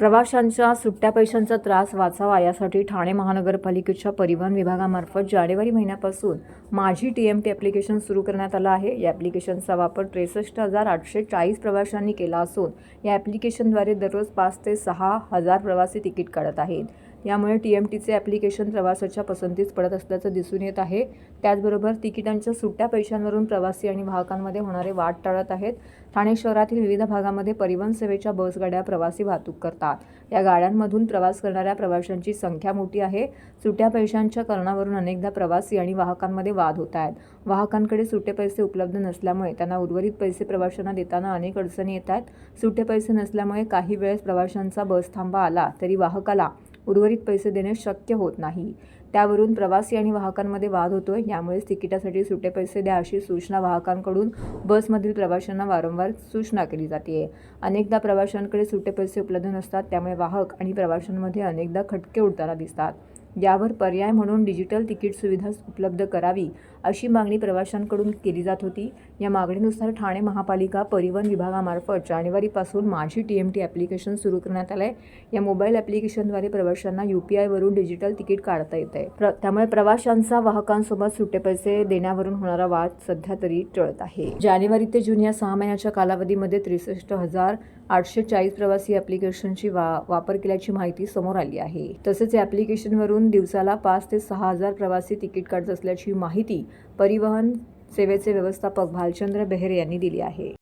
प्रवाशांच्या सुट्ट्या पैशांचा त्रास वाचावा यासाठी ठाणे महानगरपालिकेच्या परिवहन विभागामार्फत जानेवारी महिन्यापासून माझी टी एम टी ॲप्लिकेशन सुरू करण्यात आलं आहे. या ॲप्लिकेशनचा वापर त्रेसष्ट हजार आठशे चाळीस प्रवाशांनी केला असून या ॲप्लिकेशनद्वारे दररोज पाच ते सहा हजार प्रवासी तिकीट काढत आहेत. यामुळे टी एम टीचे ॲप्लिकेशन प्रवासाच्या पसंतीस पडत असल्याचं दिसून येत आहे. त्याचबरोबर तिकिटांच्या सुट्ट्या पैशांवरून प्रवासी आणि वाहकांमध्ये होणारे वाट टाळत आहेत. ठाणे शहरातील विविध भागामध्ये परिवहन सेवेच्या बसगाड्या प्रवासी वाहतूक करतात. या गाड्यांमधून प्रवास करणाऱ्या प्रवाशांची संख्या मोठी आहे. सुट्या पैशांच्या कारणावरून अनेकदा प्रवासी आणि वाहकांमध्ये वाद होत आहेत. वाहकांकडे सुटे पैसे उपलब्ध नसल्यामुळे त्यांना उर्वरित पैसे प्रवाशांना देताना अनेक अडचणी येत आहेत. सुटे पैसे नसल्यामुळे काही वेळेस प्रवाशांचा बस थांबा आला तरी वाहकाला उर्वरित पैसे देणे शक्य होत नाही. त्यावरून प्रवासी आणि वाहकांमध्ये वाद होतोय. यामुळेच तिकिटासाठी सुटे पैसे द्या अशी सूचना वाहकांकडून बसमधील प्रवाशांना वारंवार सूचना केली जाते. अनेकदा प्रवाशांकडे सुटे पैसे उपलब्ध नसतात. त्यामुळे वाहक आणि प्रवाशांमध्ये अनेकदा खटके उडताना दिसतात. यावर पर्याय म्हणून डिजिटल तिकीट सुविधा उपलब्ध करावी अशी मागणी प्रवाशांकडून केली जात होती. या मागणीनुसार ठाणे महापालिका परिवहन विभागामार्फत जानेवारीपासून माझी टी एम टी ॲप्लिकेशन सुरू करण्यात आलं आहे या मोबाईल ॲप्लिकेशनद्वारे प्रवाशांना यू पी आयवरून डिजिटल तिकीट काढता येत आहे प्र त्यामुळे प्रवाशांचा वाहकांसोबत सुटे पैसे देण्यावरून होणारा वाद सध्या तरी टळत आहे. जानेवारी ते जून या सहा महिन्याच्या कालावधीमध्ये त्रेसष्ट हजार आठशे चाळीस प्रवासी ॲप्लिकेशनची वा वापर केल्याची माहिती समोर आली आहे. तसेच या ॲप्लिकेशनवरून दिवसाला पाच ते सहा हजार प्रवासी तिकीट काढत असल्याची माहिती परिवहन सेवेचे व्यवस्थापक भालचंद्र बेहेरे यांनी दिली आहे.